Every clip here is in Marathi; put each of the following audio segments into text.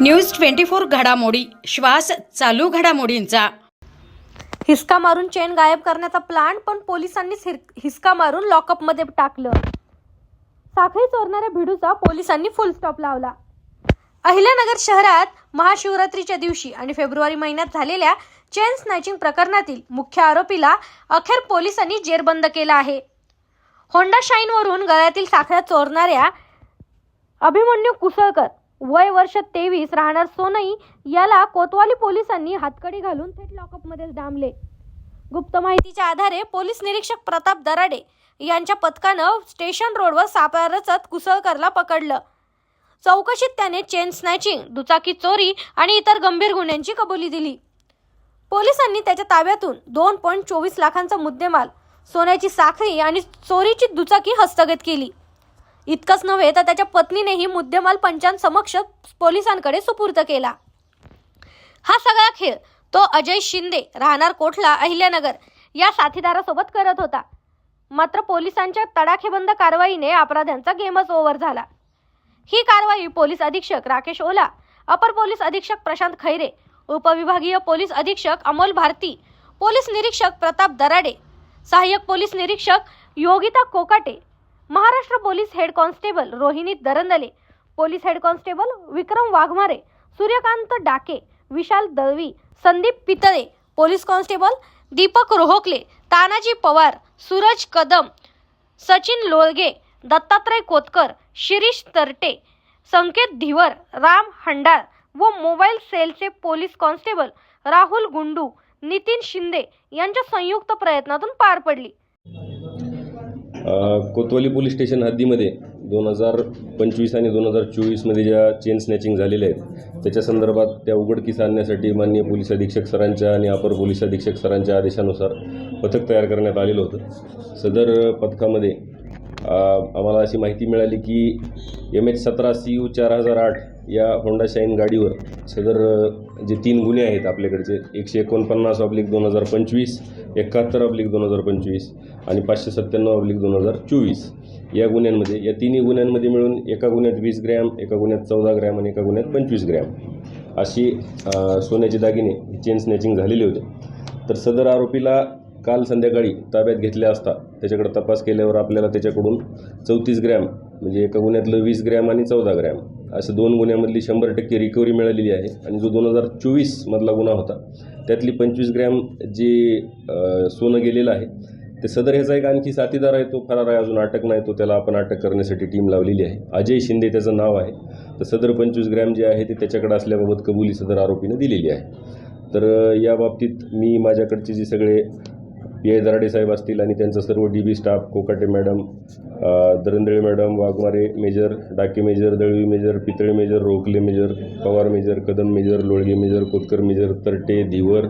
न्यूज ट्वेंटी फोर घडामोडी श्वास चालू घडामोडींचा. हिसका मारून चेन गायब करण्याचा प्लान पण पोलिसांनीच हिसका मारून लॉकअपमध्ये टाकलं. साखळी चोरणाऱ्या भिडूचा पोलिसांनी फुल स्टॉप लावला. अहिल्यानगर शहरात महाशिवरात्रीच्या दिवशी आणि फेब्रुवारी महिन्यात झालेल्या चेन स्नॅचिंग प्रकरणातील मुख्य आरोपीला अखेर पोलिसांनी जेरबंद केला आहे. होंडा शाईनवरून गळ्यातील साखळ्या चोरणाऱ्या अभिमन्यू कुसळकर वय वर्ष तेवीस राहणार सोनई याला कोतवाली पोलिसांनी हातकडी घालून थेट लॉकअपमध्ये डांबले. गुप्त माहितीच्या आधारे पोलीस निरीक्षक प्रताप दराडे यांच्या पथकानं स्टेशन रोडवर सापळा रचत कुसळकरला पकडलं. चौकशीत त्याने चेन स्नॅचिंग दुचाकी चोरी आणि इतर गंभीर गुन्ह्यांची कबुली दिली. पोलिसांनी त्याच्या ताब्यातून दोन पॉईंट चोवीस लाखांचा मुद्देमाल सोन्याची साखळी आणि चोरीची दुचाकी हस्तगत केली. इतकंच नव्हे तर त्याच्या पत्नीनेही मुद्देमाल पंचांसमक्ष पोलिसांकडे सुपूर्द केला. हा सगळा खेळ तो अजय शिंदे राहणार कोठला अहिल्यानगर या साथीदारासोबत करत होता. मात्र पोलिसांच्या तडाखेबंद कारवाईने अपराध्यांचा गेमच ओव्हर झाला. ही कारवाई पोलीस अधीक्षक राकेश ओला अपर पोलीस अधीक्षक प्रशांत खैरे उपविभागीय पोलीस अधीक्षक अमोल भारती पोलीस निरीक्षक प्रताप दराडे सहाय्यक पोलीस निरीक्षक Yogita Kokate Maharashtra police head constable Rohini Darandale police head constable Vikram Waghmare Suryakant Dake Vishal Dalvi Sandeep Pitale police constable Deepak Rohokale Tanaji Pawar Suraj Kadam Sachin Lolage Dattatray Kotkar Shirish Tarte Sanket Dhivar Ram Handal व मोबाईल सेलचे पोलीस कॉन्स्टेबल राहुल गुंडू नितीन शिंदे यांच्या संयुक्त प्रयत्नातून पार पडली. कोतवाली पोलीस स्टेशन हद्दीमध्ये दोन हजार पंचवीस आणि दोन हजार चोवीसमध्ये ज्या चेन स्नॅचिंग झालेल्या आहेत त्याच्या संदर्भात त्या उघडकीस आणण्यासाठी माननीय पोलीस अधीक्षक सरांच्या आणि अपर पोलीस अधीक्षक सरांच्या आदेशानुसार पथक तयार करण्यात आलेलं होतं. सदर पथकामध्ये आम्हाला अशी माहिती मिळाली की एम एच सतरा सी यू चार हजार आठ या होंडा शाईन गाडीवर सदर जे तीन गुन्हे आहेत आपल्याकडचे एकशे एकोणपन्नास ऑब्लिक दोन हजार पंचवीस एकाहत्तर ऑब्लिक दोन हजार पंचवीस आणि पाचशे सत्त्याण्णव ऑब्लिक दोन हजार चोवीस. या गुन्ह्यांमध्ये या तिन्ही गुन्ह्यांमध्ये मिळून एका गुन्ह्यात वीस ग्रॅम एका गुन्ह्यात चौदा ग्रॅम आणि एका गुन्ह्यात पंचवीस ग्रॅम. अशी सोन्याचे दागिने चेन स्नॅचिंग झालेले होते. तर सदर आरोपीला काल संध्याकाळी ताब्यात घेतले असता त्याच्याकडे तपास केल्यावर आपल्याला त्याच्याकडून चौतीस ग्रॅम म्हणजे एका गुन्ह्यातलं वीस ग्रॅम आणि चौदा ग्रॅम असं दोन गुन्ह्यामधली शंभर टक्के रिकव्हरी मिळालेली आहे. आणि जो दोन हजार चोवीसमधला गुन्हा होता त्यातली पंचवीस ग्रॅम जे सोनं गेलेलं आहे ते सदर ह्याचा एक आणखी साथीदार आहे तो फरार आहे अजून अटक नाही तो त्याला आपण अटक करण्यासाठी टीम लावलेली आहे. अजय शिंदे त्याचं नाव आहे. तर सदर पंचवीस ग्रॅम जे आहे ते त्याच्याकडे असल्याबाबत कबुली सदर आरोपीनं दिलेली आहे. तर या बाबतीत मी माझ्याकडचे जे सगळे पी आय दराडे साहेब असतील आणि त्यांचा सर्व D B staff Kokate madam अ, Darandale madam Waghmare major Dake major Dalvi major Pitale major Rokhale major Pawar major Kadam major Lolge major Kotkar major Tarate Dhivar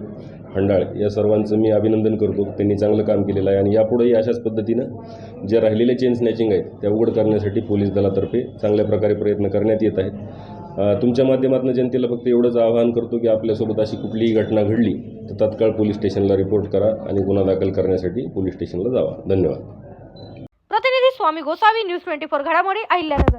Handal या सर्वांचं मी अभिनंदन करतो. त्यांनी चांगलं काम केलेलं आहे आणि यापुढेही अशाच पद्धतीनं जे राहिलेले चेन स्नॅचिंग आहेत त्या उघड करण्यासाठी पोलीस दलातर्फे चांगल्या प्रकारे प्रयत्न करण्यात येत आहेत. तुमच्या माध्यमातून जनतेला फक्त एवढंच आवाहन करतो की आपल्यासोबत अशी कुठलीही घटना घडली तर तत्काळ पोलीस स्टेशनला रिपोर्ट करा आणि गुन्हा दाखल करण्यासाठी पोलीस स्टेशनला जावा. धन्यवाद. प्रतिनिधी Swami Gosavi news twenty four घडामोडी अहिल्यानगर.